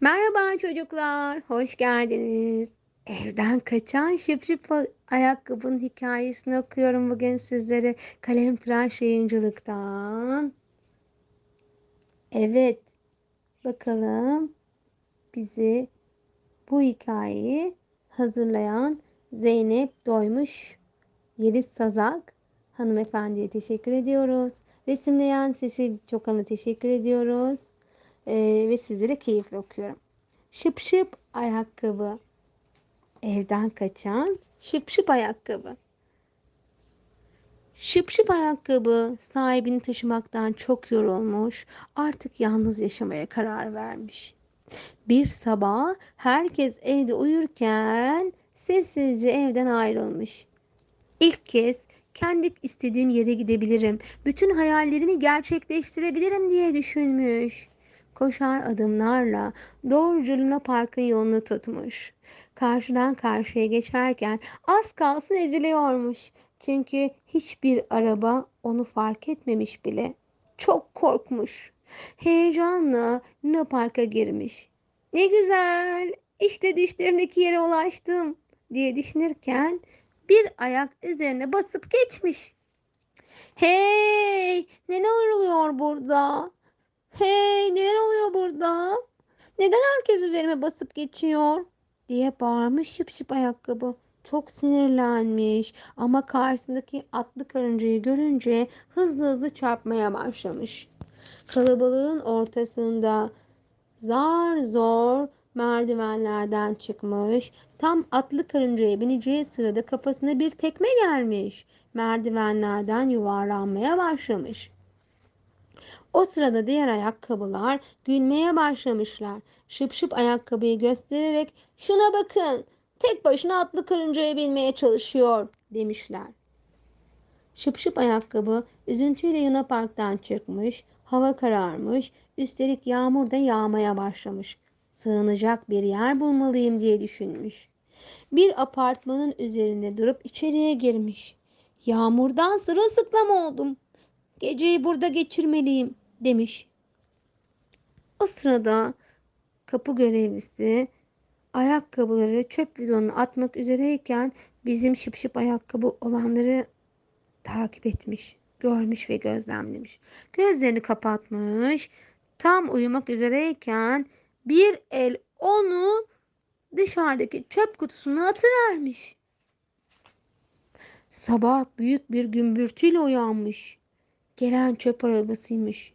Merhaba çocuklar, hoş geldiniz. Evden kaçan şıp ayakkabının hikayesini okuyorum bugün sizlere. Kalem tıraş yayıncılıktan. Evet, bakalım bizi bu hikayeyi hazırlayan Zeynep Doymuş Yeliz Sazak hanımefendiye teşekkür ediyoruz. Resimleyen Sesil Çokan'a teşekkür ediyoruz. Ee, ve sizlere keyifle okuyorum. Şıp şıp ayakkabı. Evden kaçan şıp şıp ayakkabı. Şıp şıp ayakkabı sahibini taşımaktan çok yorulmuş, artık yalnız yaşamaya karar vermiş. Bir sabah herkes evde uyurken sessizce evden ayrılmış. İlk kez kendi istediğim yere gidebilirim, bütün hayallerimi gerçekleştirebilirim diye düşünmüş. Koşar adımlarla doğruca Luna Park'ın yolunu tutmuş. Karşıdan karşıya geçerken az kalsın eziliyormuş. Çünkü hiçbir araba onu fark etmemiş bile. Çok korkmuş. Heyecanla Luna Park'a girmiş. Ne güzel, işte düşlerimdeki yere ulaştım diye düşünürken bir ayak üzerine basıp geçmiş. Hey, neler oluyor burada? Hey, neler oluyor burada? Neden herkes üzerime basıp geçiyor? diye bağırmış şıp şıp ayakkabı. Çok sinirlenmiş ama karşısındaki atlı karıncayı görünce hızlı hızlı çarpmaya başlamış. Kalabalığın ortasında zar zor merdivenlerden çıkmış. Tam atlı karıncaya bineceği sırada kafasına bir tekme gelmiş. Merdivenlerden yuvarlanmaya başlamış. O sırada diğer ayakkabılar gülmeye başlamışlar. Şıp şıp ayakkabıyı göstererek şuna bakın tek başına atlı karıncaya binmeye çalışıyor demişler. Şıp şıp ayakkabı üzüntüyle Yuna Park'tan çıkmış, hava kararmış, üstelik yağmur da yağmaya başlamış. Sığınacak bir yer bulmalıyım diye düşünmüş. Bir apartmanın üzerinde durup içeriye girmiş. Yağmurdan sırılsıklam oldum. Geceyi burada geçirmeliyim demiş. O sırada kapı görevlisi ayakkabıları çöp bidonuna atmak üzereyken bizim şıp şıp ayakkabı olanları takip etmiş, görmüş ve gözlemlemiş. Gözlerini kapatmış. Tam uyumak üzereyken bir el onu dışarıdaki çöp kutusuna atıvermiş. Sabah büyük bir gümbürtüyle uyanmış. Gelen çöp arabasıymış.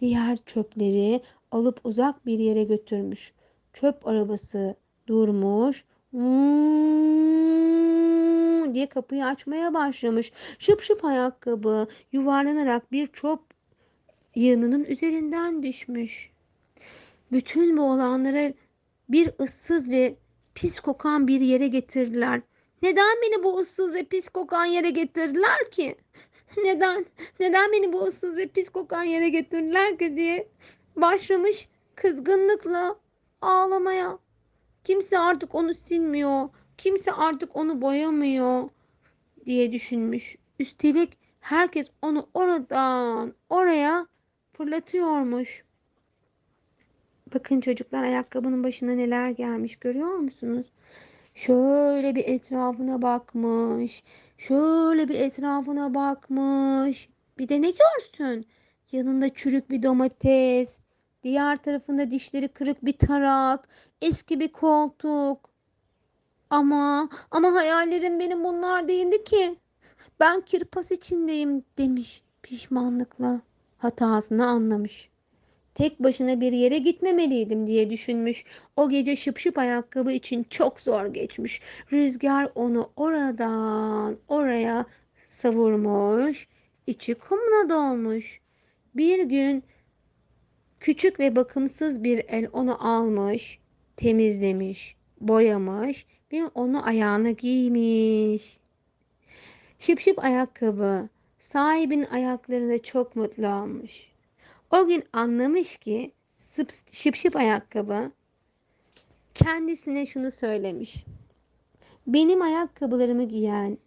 Diğer çöpleri alıp uzak bir yere götürmüş. Çöp arabası durmuş. Hmm diye kapıyı açmaya başlamış. Şıp şıp ayakkabı yuvarlanarak bir çöp yığınının üzerinden düşmüş. Bütün bu olanlara bir ıssız ve pis kokan bir yere getirdiler. Neden beni bu ıssız ve pis kokan yere getirdiler ki? Neden? Neden beni bu ıssız ve pis kokan yere getirdiler ki diye başlamış kızgınlıkla ağlamaya. Kimse artık onu silmiyor. Kimse artık onu boyamıyor diye düşünmüş. Üstelik herkes onu oradan oraya fırlatıyormuş. Bakın çocuklar ayakkabının başına neler gelmiş görüyor musunuz? Şöyle bir etrafına bakmış. Şöyle bir etrafına bakmış. Bir de ne görsün? Yanında çürük bir domates. Diğer tarafında dişleri kırık bir tarak. Eski bir koltuk. Ama ama hayallerim benim bunlar değildi ki. Ben kirpas içindeyim demiş pişmanlıkla. Hatasını anlamış. Tek başına bir yere gitmemeliydim diye düşünmüş. O gece şıp şıp ayakkabı için çok zor geçmiş. Rüzgar onu oradan oraya savurmuş. İçi kumla dolmuş. Bir gün küçük ve bakımsız bir el onu almış, temizlemiş, boyamış ve onu ayağına giymiş. Şıp şıp ayakkabı sahibin ayaklarında çok mutlu olmuş. O gün anlamış ki sıp, şıp şıp ayakkabı kendisine şunu söylemiş. Benim ayakkabılarımı giyen,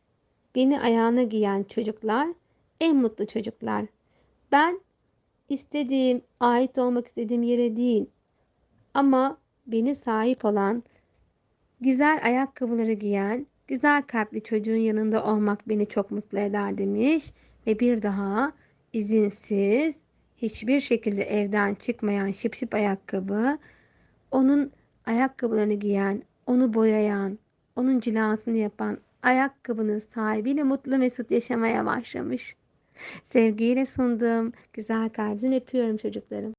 beni ayağına giyen çocuklar en mutlu çocuklar. Ben istediğim, ait olmak istediğim yere değil ama beni sahip olan, güzel ayakkabıları giyen, güzel kalpli çocuğun yanında olmak beni çok mutlu eder demiş ve bir daha izinsiz hiçbir şekilde evden çıkmayan şıp şıp ayakkabı onun ayakkabılarını giyen, onu boyayan, onun cilasını yapan ayakkabının sahibiyle mutlu mesut yaşamaya başlamış. Sevgiyle sunduğum güzel kalbinizden öpüyorum çocuklarım.